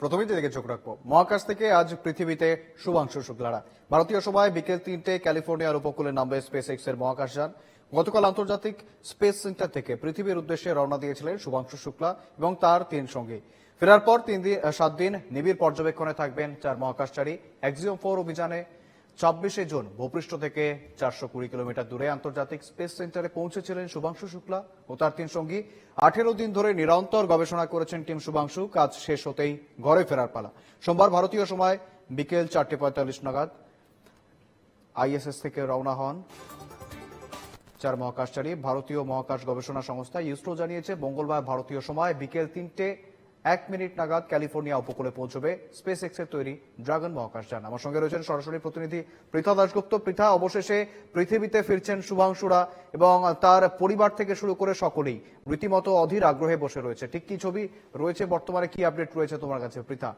প্রথমেই দিকে চোখ রাখব। মহাকাশ থেকে আজ পৃথিবীতে শুভাংশু শুক্লারা। ভারতীয় সময় বিকেল তিনটে ক্যালিফোর্নিয়ার উপকূলে নামবে স্পেস এক্সের মহাকাশযান। গতকাল আন্তর্জাতিক স্পেস সেন্টার থেকে পৃথিবীর উদ্দেশ্যে রওনা দিয়েছিলেন শুভাংশু শুক্লা এবং তার তিন সঙ্গী। ফেরার পর তিন দিন সাত দিন নিবিড় পর্যবেক্ষণে থাকবেন চার মহাকাশচারী। এক্সিও ফোর অভিযানে ছাব্বিশে জুন, ভূপৃষ্ঠ থেকে চারশো কুড়ি কিলোমিটার দূরে আন্তর্জাতিক স্পেস সেন্টারে পৌঁছেছিলেন শুভাংশু শুক্লা ও তার তিন সঙ্গী। আঠেরো দিন ধরে নিরন্তর গবেষণা করেছেন টিম শুভাংশু। কাজ শেষ হতেই ঘরে ফেরার পালা। সোমবার ভারতীয় সময় বিকেল চারটে পঁয়তাল্লিশ নাগাদ। আইএসএস থেকে রওনা হন চার মহাকাশচারী। ভারতীয় মহাকাশ গবেষণা সংস্থা ইসরো জানিয়েছে, মঙ্গলবার ভারতীয় সময় বিকেল তিনটে এক মিনিট নাগাদ ক্যালিফোর্নিয়া উপকূলে পৌঁছবে। স্পেস এক্সের তৈরি ড্রাগন মহাকাশযান আমার সঙ্গে রয়েছেন সরাসরি প্রতিনিধি পৃথা দাশগুপ্ত। পৃথা, অবশেষে পৃথিবীতে ফিরছেন শুভাংশুরা এবং তার পরিবার থেকে শুরু করে সকলেই রীতিমতো অধীর আগ্রহে বসে রয়েছে। ঠিক কি ছবি রয়েছে? বর্তমানে কি আপডেট রয়েছে তোমার কাছে পৃথা?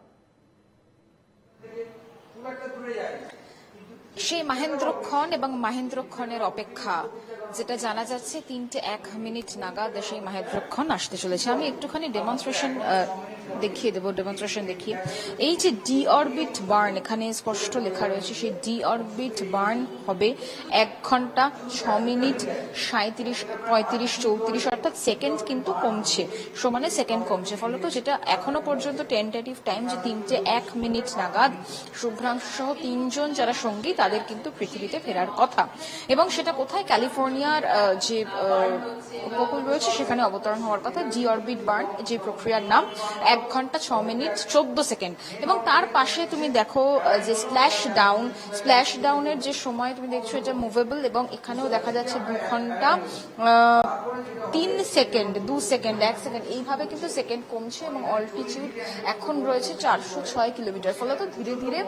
সেই মাহেন্দ্রক্ষণ এবং মাহেন্দ্রক্ষণের অপেক্ষা। যেটা জানা যাচ্ছে, তিনটে এক মিনিট নাগাদ সেই মাহেন্দ্রক্ষণ আসতে চলেছে। আমি একটুখানি ডেমনস্ট্রেশন দেখিয়ে দেবো ডেমনস্ট্রেশন দেখিয়ে। এই যে ডি অরবিট বার্ন, এখানে স্পষ্ট লেখা রয়েছে, সেই ডি অরবিট বার্ন হবে এক ঘণ্টা ছ মিনিট সাঁত্রিশ পঁয়ত্রিশ, চৌত্রিশ অর্থাৎ সেকেন্ড কিন্তু কমছে, সমানে সেকেন্ড কমছে। ফলত যেটা এখনও পর্যন্ত টেন্টেটিভ টাইম যে তিনটে এক মিনিট নাগাদ শুভ্রাংশ সহ তিনজন যারা সঙ্গী, তাদের কিন্তু পৃথিবীতে ফেরার কথা। এবং সেটা কোথায়? ক্যালিফোর্নিয়ার আহ, যে উপকূল রয়েছে সেখানে অবতরণ হওয়ার কথা জি অরবিট বার্ন যে প্রক্রিয়ার নাম এক ঘণ্টা ছ মিনিট চোদ্দ সেকেন্ড। এবং তার পাশে তুমি দেখো যে স্প্ল্যাশ ডাউন স্প্ল্যাশ ডাউনের যে সময় তুমি দেখছ এটা মুভেবল এবং এখানেও দেখা যাচ্ছে দু ঘণ্টা তিন সেকেন্ড দু সেকেন্ড এক সেকেন্ড। এইভাবে কিন্তু সেকেন্ড কমছে এবং অল্টিটিউড এখন রয়েছে চারশো ছয় কিলোমিটার। ফলত ধীরে ধীরে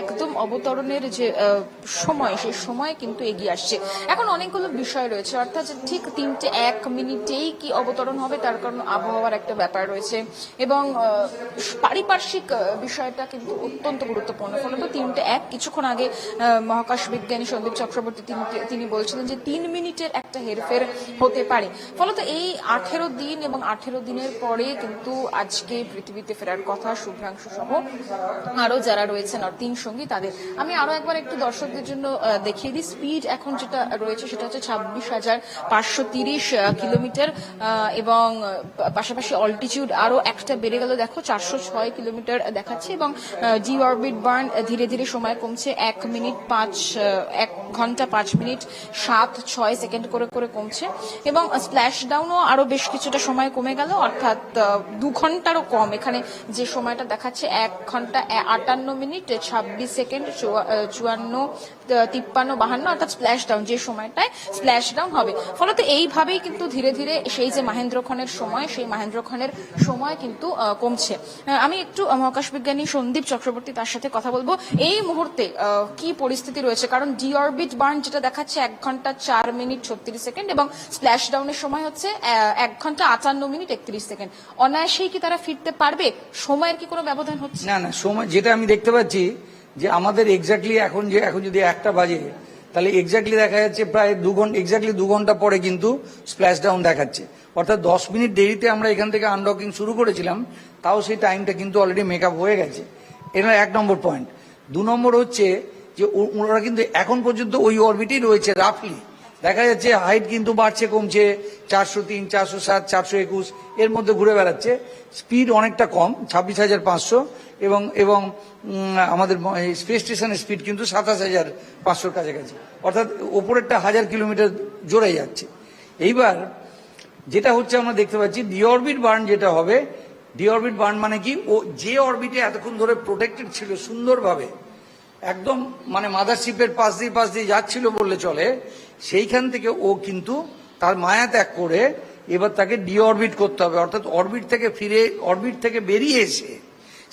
একদম অবতরণের যে সময় সেই সময় কিন্তু এগিয়ে আসছে। এখন অনেকগুলো বিষয় রয়েছে। অর্থাৎ ঠিক তিনটে এক মিনিটেই কি অবতরণ হবে তার কারণ আবহাওয়ার একটা ব্যাপার রয়েছে। এবং পারিপার্শ্বিক বিষয়টা কিন্তু অত্যন্ত গুরুত্বপূর্ণ। ফলত তিনটে এক কিছুক্ষণ আগে মহাকাশ বিজ্ঞানী সন্দীপ চক্রবর্তী তিনি বলছিলেন যে তিন মিনিটের একটা হেরফের হতে পারে। ফলত এই আঠেরো দিন এবং আঠেরো দিনের পরে কিন্তু আজকে পৃথিবীতে ফেরার কথা শুভ্রাংশু সহ আরও যারা রয়েছেন, আর তিন সঙ্গী তাদের। আমি আরও একবার একটু দর্শকদের জন্য দেখিয়ে দিই। স্পিড এখন যেটা রয়েছে সেটা হচ্ছে ছাব্বিশ হাজার পাঁচশো তিরিশ কিলোমিটার এবং পাশাপাশি অল্টিটিউড আরও একটা বেড়ে গেল। দেখো, চারশো ছয় কিলোমিটার দেখাচ্ছে এবং জি অরবিট বার্ন ধীরে ধীরে সময় কমছে এক মিনিট পাঁচ এক ঘণ্টা পাঁচ মিনিট সাত ছয় সেকেন্ড করে করে কমছে। এবং স্প্ল্যাশ ডাউনও আরও বেশ কিছুটা সময় কমে গেল, অর্থাৎ দু ঘন্টারও কম। এখানে যে সময়টা দেখাচ্ছে, এক ঘণ্টা আটান্ন মিনিট, ছাব্বিশ সেকেন্ড চুয়ান্ন, তিপ্পান্ন, বাহান্ন, অর্থাৎ স্প্ল্যাশ ডাউন যে সময়টায় স্প্ল্যাশ ডাউন হবে। ফলত এইভাবেই কিন্তু ধীরে ধীরে সেই যে মাহেন্দ্রক্ষণের সময়, সেই মাহেন্দ্রক্ষণের সময় কিন্তু কমছে। আমি একটু মহাকাশ বিজ্ঞানী সন্দীপ চক্রবর্তী তার সাথে কথা বলব। এই মুহূর্তে কি পরিস্থিতি রয়েছে? কারণ ডি অরবিট বার্ন যেটা দেখাচ্ছে, এক ঘণ্টা চার মিনিট ছত্রিশ সেকেন্ড এবং স্প্ল্যাশ ডাউনের সময় হচ্ছে এক ঘণ্টা আটান্ন মিনিট একত্রিশ সেকেন্ড। অনায়াসেই কি তারা ফিরতে পারবে? সময়ের কি কোনো ব্যবধান হচ্ছে? না না, সময়, যেটা আমি দেখতে পাচ্ছি যে আমাদের এক্স্যাক্টলি এখন যে, এখন যদি একটা বাজে তাহলে এক্স্যাক্টলি দেখা যাচ্ছে প্রায় দু ঘণ্টা এক্স্যাক্টলি দু ঘণ্টা পরে কিন্তু স্প্ল্যাশ ডাউন দেখাচ্ছে। অর্থাৎ দশ মিনিট দেরিতে আমরা এখান থেকে আনডকিং শুরু করেছিলাম, তাও সেই টাইমটা কিন্তু অলরেডি মেকআপ হয়ে গেছে। এটা এক নম্বর পয়েন্ট দু নম্বর হচ্ছে যে ওনারা কিন্তু এখন পর্যন্ত ওই অরবিটেই রয়েছে রাফলি দেখা যাচ্ছে হাইট কিন্তু বাড়ছে, কমছে। চারশো তিন, চারশো সাত, চারশো একুশ। এর মধ্যে ঘুরে বেড়াচ্ছে। স্পিড অনেকটা কম, ছাব্বিশ হাজার পাঁচশো। এবং এবং আমাদের স্পেস স্টেশনের স্পিড কিন্তু সাতাশ হাজার পাঁচশোর কাছাকাছি। অর্থাৎ ওপরেরটা হাজার কিলোমিটার জোরে যাচ্ছে। এইবার যেটা হচ্ছে আমরা দেখতে পাচ্ছি ডিঅরবিট বার্ন যেটা হবে ডিঅরবিট বার্ন মানে কি? ও, যে অরবিটে এতক্ষণ ধরে প্রোটেক্টেড ছিল সুন্দরভাবে, একদম মানে মাদারশিপের পাশ দিয়ে পাশ দিয়ে যাচ্ছিল বললে চলে সেইখান থেকে ও কিন্তু তার মায়া ত্যাগ করে এবার তাকে ডিঅরবিট করতে হবে। অর্থাৎ অরবিট থেকে ফিরে, অরবিট থেকে বেরিয়ে এসে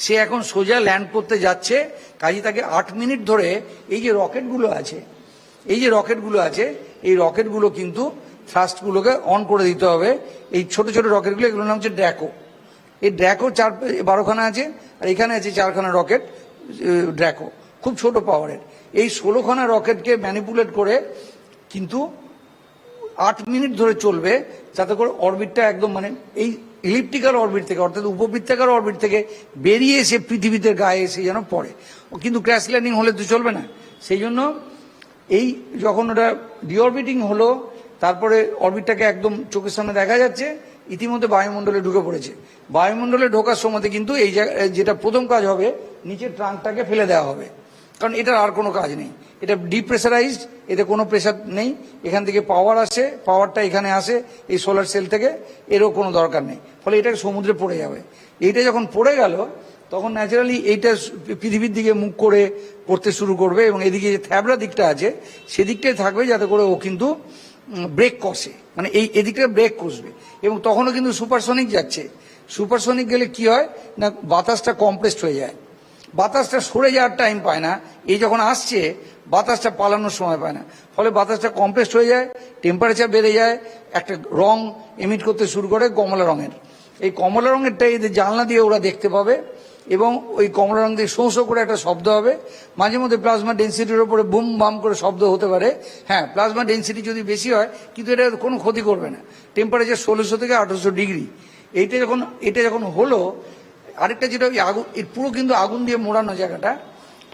সে এখন সোজা ল্যান্ড করতে যাচ্ছে। কাজে তাকে আট মিনিট ধরে এই যে রকেটগুলো আছে, এই যে রকেটগুলো আছে, এই রকেটগুলো কিন্তু থ্রাস্টগুলোকে অন করে দিতে হবে। এই ছোট ছোট রকেটগুলো, এগুলোর নাম হচ্ছে ড্র্যাকো। এই ড্র্যাকো চার বারোখানা আছে, আর এখানে আছে চারখানা রকেট ড্র্যাকো। খুব ছোট পাওয়ারের এই ষোলোখানা রকেটকে ম্যানিপুলেট করে কিন্তু আট মিনিট ধরে চলবে, যাতে করে অরবিটটা একদম মানে এই ইলিপ্টিক্যাল অরবিট থেকে, অর্থাৎ উপবৃত্তাকার অরবিট থেকে বেরিয়ে এসে পৃথিবীতে গায়ে এসে যেন পড়ে। কিন্তু ক্র্যাশ ল্যান্ডিং হলে তো চলবে না। সেই জন্য এই যখন ওটা ডিঅরবিটিং হলো, তারপরে অরবিটটাকে একদম চোখের সামনে দেখা যাচ্ছে, ইতিমধ্যে বায়ুমণ্ডলে ঢুকে পড়েছে। বায়ুমণ্ডলে ঢোকার সময় কিন্তু এই যেটা প্রথম কাজ হবে, নিচের ট্রাঙ্কটাকে ফেলে দেওয়া হবে। কারণ এটার আর কোনো কাজ নেই। এটা ডিপ্রেসারাইজড এতে কোনো প্রেসার নেই। এখান থেকে পাওয়ার আসে পাওয়ারটা এখানে আসে, এই সোলার সেল থেকে, এরও কোনো দরকার নেই। ফলে এটা সমুদ্রে পড়ে যাবে। এইটা যখন পড়ে গেল, তখন ন্যাচারালি এইটা পৃথিবীর দিকে মুখ করে পড়তে শুরু করবে এবং এদিকে যে থ্যাবড়া দিকটা আছে, সেদিকটাই থাকবে যাতে করে ও কিন্তু ব্রেক কষে। মানে এই এদিকটা ব্রেক কষবে। এবং তখনও কিন্তু সুপারসনিক যাচ্ছে। সুপারসনিক গেলে কি হয়? না, বাতাসটা কমপ্রেসড হয়ে যায়। বাতাসটা সরে যাওয়ার টাইম পায় না। এই যখন আসছে, বাতাসটা পালানোর সময় পায় না। ফলে বাতাসটা কমপ্রেসড হয়ে যায় টেম্পারেচার বেড়ে যায়, একটা রং এমিট করতে শুরু করে কমলা রঙের। এই কমলা রঙেরটা এদের জানলা দিয়ে ওরা দেখতে পাবে এবং ওই কমলা রং দিয়ে শোঁ করে একটা শব্দ হবে। মাঝে মধ্যে প্লাজমা ডেন্সিটির উপরে বুম বাম করে শব্দ হতে পারে। হ্যাঁ প্লাজমা ডেন্সিটি যদি বেশি হয়, কিন্তু এটা কোনো ক্ষতি করবে না। টেম্পারেচার ষোলোশো থেকে আঠারোশো ডিগ্রি। এইটা যখন, এটা যখন হলো আরেকটা যেটা ওই আগুন, এর পুরো কিন্তু আগুন দিয়ে মোড়ানো জায়গাটা,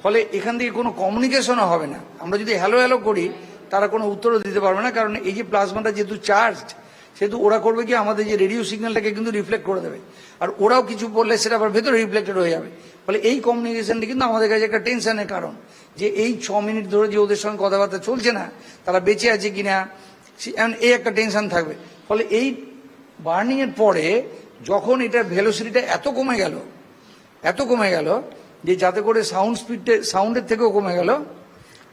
ফলে এখান থেকে কোনো কমিউনিকেশনও হবে না। আমরা যদি হ্যালো হ্যালো করি, তারা কোনো উত্তরও দিতে পারবে না, কারণ এই যে প্লাজমাটা যেহেতু চার্জ সেহেতু ওরা করবে কি, আমাদের যে রেডিও সিগন্যালটাকে কিন্তু রিফ্লেক্ট করে দেবে। আর ওরাও কিছু বললে সেটা আবার ভেতরে রিফ্লেক্টেড হয়ে যাবে। ফলে এই কমিউনিকেশনটা কিন্তু আমাদের কাছে একটা টেনশনের কারণ, যে এই ছ মিনিট ধরে যে ওদের সঙ্গে কথাবার্তা চলছে না, তারা বেঁচে আছে কিনা এই একটা টেনশন থাকবে। ফলে এই বার্নিং এর পরে যখন এটার ভেলোসিটিটা এত কমে গেল, এত কমে গেল যে যাতে করে সাউন্ড স্পিডে সাউন্ডের থেকেও কমে গেল,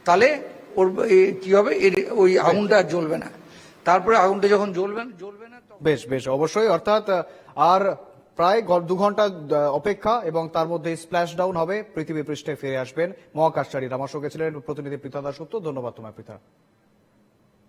তাহলে ওর কি হবে? এর, ওই আগুনটা আর জ্বলবে না। তারপরে আগুনটা যখন জ্বলবে না জ্বলবে না বেশ বেশ, অবশ্যই। অর্থাৎ আর প্রায় দু ঘণ্টা অপেক্ষা এবং তার মধ্যে স্প্ল্যাশ ডাউন হবে। পৃথিবী পৃষ্ঠে ফিরে আসবেন মহাকাশচারীরা আমার সঙ্গে ছিলেন প্রতিনিধি পৃথা দাসগুপ্ত ধন্যবাদ তোমার পৃথা